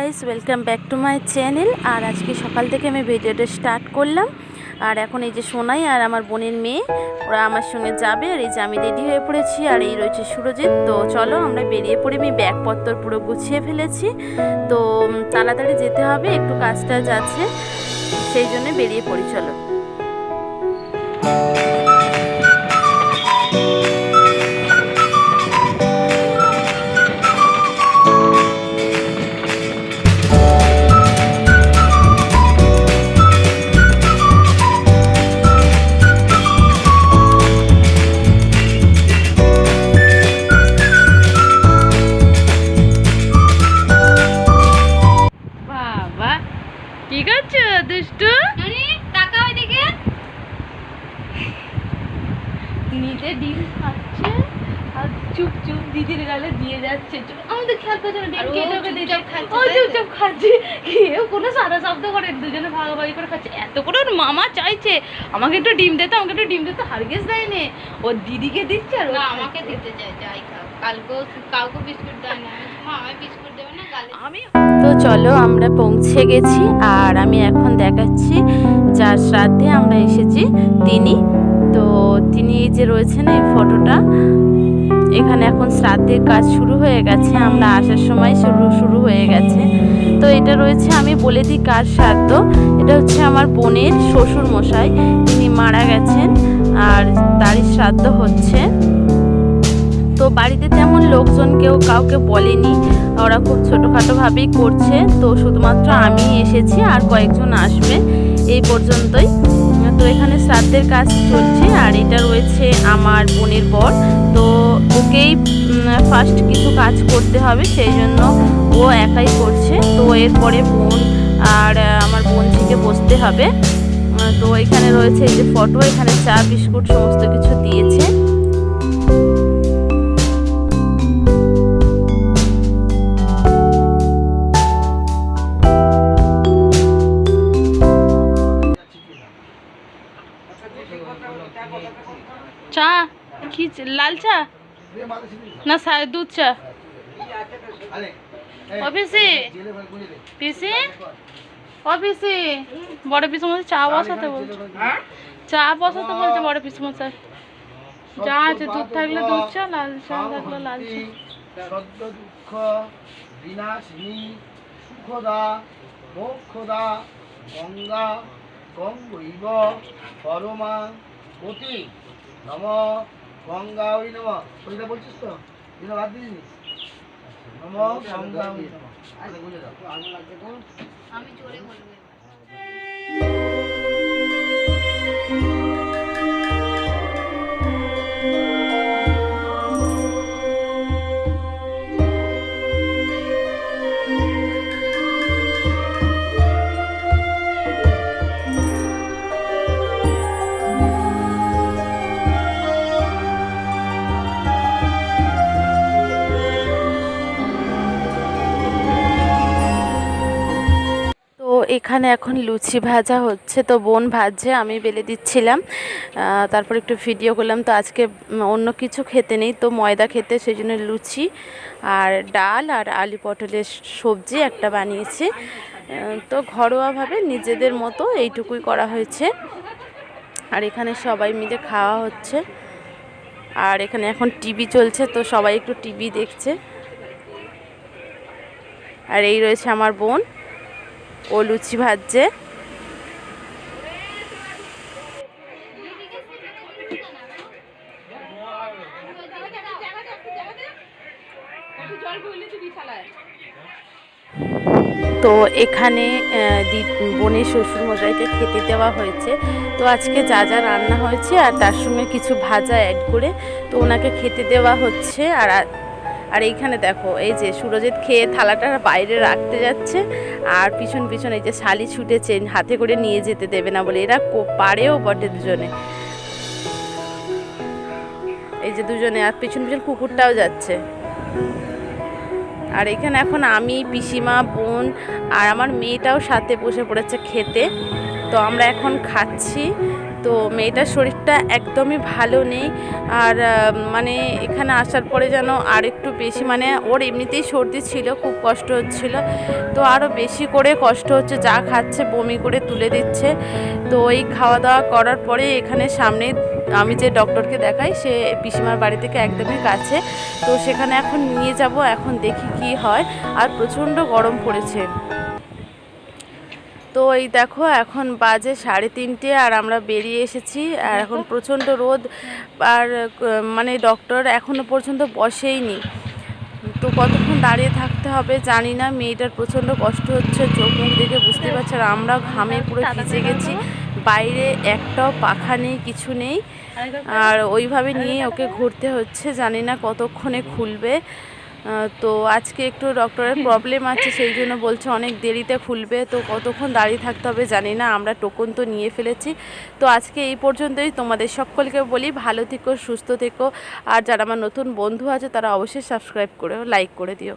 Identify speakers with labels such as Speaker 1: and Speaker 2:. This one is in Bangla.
Speaker 1: Guys welcome back to my channel আর আজকে সকাল থেকে আমি ভিডিওটা স্টার্ট করলাম। আর এখন এই যে সোনাই আর আমার বোনের মেয়ে, ওরা আমার সঙ্গে যাবে। আর এই যে আমি রেডি হয়ে পড়েছি, আর এই রয়েছে সুরজিৎ। তো চলো আমরা বেরিয়ে পড়ে। আমি ব্যাগপত্র পুরো গুছিয়ে ফেলেছি। তো তাড়াতাড়ি যেতে হবে, একটু কাজ টাজ আছে, সেই জন্য বেরিয়ে পড়ি, চলো। নিজে ডিম খাচ্ছে আর চুপ চুপ দিদির গালে দিয়ে যাচ্ছে। চুপ- আমাদের খেয়াল করছে না ডিম
Speaker 2: ও
Speaker 1: কেটে ওকে দিয়ে।
Speaker 2: খাচ্ছে,
Speaker 1: ও? চুপচাপ খাচ্ছে কেউ কোনো সাদা শব্দ করে না, দুজনে ভাগাভাগি করে খাচ্ছে। এত করে ওর মামা চাইছে আমাকে একটু ডিম দিতে আমাকে একটু ডিম দিতে হারগেস দেয়নি। ওর দিদিকে দিচ্ছে আর ও
Speaker 2: না আমাকে দিতে চাই যাই খাও কালকেও কাউকে বিস্কুট দেয় না আমায় বিস্কুট দেবে না গালে
Speaker 1: আমি তো চলো আমরা পৌঁছে গেছি আর আমি এখন দেখাচ্ছি যার শ্রাদ্ধে আমরা এসেছি তিনি তিনি এই যে রয়েছেন এই ফটোটা, এখানে এখন শ্রাদ্ধের কাজ শুরু হয়ে গেছে, আমরা আসার সময় শুরু শুরু হয়ে গেছে। তো এটা রয়েছে আমি বলে দিই কার শ্রাদ্ধ, এটা হচ্ছে আমার বোনের শ্বশুর মশাই, তিনি মারা গেছেন আর তারই শ্রাদ্ধ হচ্ছে। তো বাড়িতে তেমন লোকজন কেউ কাউকে বলেনি, ওরা খুব ছোটোখাটোভাবেই করছে। তো শুধুমাত্র আমি এসেছি আর কয়েকজন আসবে, এই পর্যন্তই। তো এখানে শ্রাদ্ধের কাজ চলছে আর এটা রয়েছে আমার বোনের বর। তো ওকেই ফার্স্ট কিছু কাজ করতে হবে, সেই জন্য ও একাই করছে। তো এরপরে বোন আর আমার বোন থেকে বসতে হবে। তো এখানে রয়েছে এই যে ফটো এখানে চা, বিস্কুট সমস্ত কিছু দিয়েছে। লাল চা? না দুধ চা। অফিসে পিসি। অফিসে বড় পিসু? মশাই চা বসাতে বলছে। চা বসাতে বলছে বড় পিসু মশাই যা আছে দুধ থাকলে দুধ চা লাল চা থাকলে লাল চা।
Speaker 3: সদ্য দুঃখ বিনাশিনী সুখদা মোক্ষদা গঙ্গা গঙ্গৈব পরমা অতি নম। গঙ্গা ওই নম। ওইটা বলছিস তো? এটা বাদ দিস। নম গঙ্গা ওই নম।
Speaker 2: আমি জোরে বলব
Speaker 1: এখানে এখন লুচি ভাজা হচ্ছে, তো বোন ভাজছে, আমি বেলে দিচ্ছিলাম। তারপর একটু ভিডিও করলাম, তো আজকে অন্য কিছু খেতে নেই, তো ময়দা খেতে সেই জন্য লুচি আর ডাল আর আলু পটলের সবজি একটা বানিয়েছি। তো ঘরোয়াভাবে নিজেদের মতো এইটুকুই করা হয়েছে। আর এখানে সবাই মিলে খাওয়া হচ্ছে। আর এখানে এখন টিভি চলছে, তো সবাই একটু টিভি দেখছে। আর এই রয়েছে আমার বোন। ও লুচি ভাজছে। তো এখানে বোনের শ্বশুর মশাইকে খেতে দেওয়া হয়েছে। তো আজকে যা যা রান্না হয়েছে আর তার সঙ্গে কিছু ভাজা অ্যাড করে, তো ওনাকে খেতে দেওয়া হচ্ছে। আর আর এইখানে দেখো, এই যে সুরজিৎ খেয়ে থালাটা বাইরে রাখতে যাচ্ছে আর পিছন পিছন এই যে শালি ছুটেছে, হাতে করে নিয়ে যেতে দেবে না বলে। এরা পারেও বটে দুজনে। এই যে দুজনে, আর পিছন পিছন কুকুরটাও যাচ্ছে। আর এখানে এখন আমি, পিসিমা, বোন আর আমার মেয়েটাও সাথে বসে পড়েছে খেতে। তো আমরা এখন খাচ্ছি। তো মেয়েটার শরীরটা একদমই ভালো নেই। আর মানে এখানে আসার পরে যেন আর একটু বেশি মানে ওর এমনিতেই সর্দি ছিল, খুব কষ্ট হচ্ছিল। তো আরও বেশি করে কষ্ট হচ্ছে, যা খাচ্ছে বমি করে তুলে দিচ্ছে। তো এই খাওয়া দাওয়া করার পরে এখানে সামনে আমি যে ডক্টরকে দেখাই, সে পিসিমার বাড়ি থেকে একদমই কাছে। তো সেখানে এখন নিয়ে যাব, এখন দেখি কি হয়। আর প্রচণ্ড গরম পড়েছে। তো এই দেখো এখন বাজে সাড়ে তিনটে আর আমরা বেরিয়ে এসেছি। আর এখন প্রচণ্ড রোদ আর মানে ডক্টর এখনও পর্যন্ত বসেইনি। তো কতক্ষণ দাঁড়িয়ে থাকতে হবে জানি না মেয়েটার প্রচণ্ড কষ্ট হচ্ছে চোখ মুখ দেখে বুঝতে পারছে আর আমরা ঘামে পুরো ভিজে গেছি বাইরে একটাও পাখা নেই কিছু নেই। আর ওইভাবে নিয়ে ওকে ঘুরতে হচ্ছে জানি না কতক্ষণে খুলবে। তো আজকে একটু ডক্টরের প্রবলেম আছে, সেই জন্য বলছে অনেক দেরিতে খুলবে, তো কতক্ষণ দাঁড়িয়ে থাকতে হবে জানি না, আমরা টোকন তো নিয়ে ফেলেছি। তো আজকে এই পর্যন্তই, তোমাদের সকলকে বলি ভালো থেকো, সুস্থ থেকো, আর যারা আমার নতুন বন্ধু আছে তারা অবশ্যই সাবস্ক্রাইব করে লাইক করে দিও।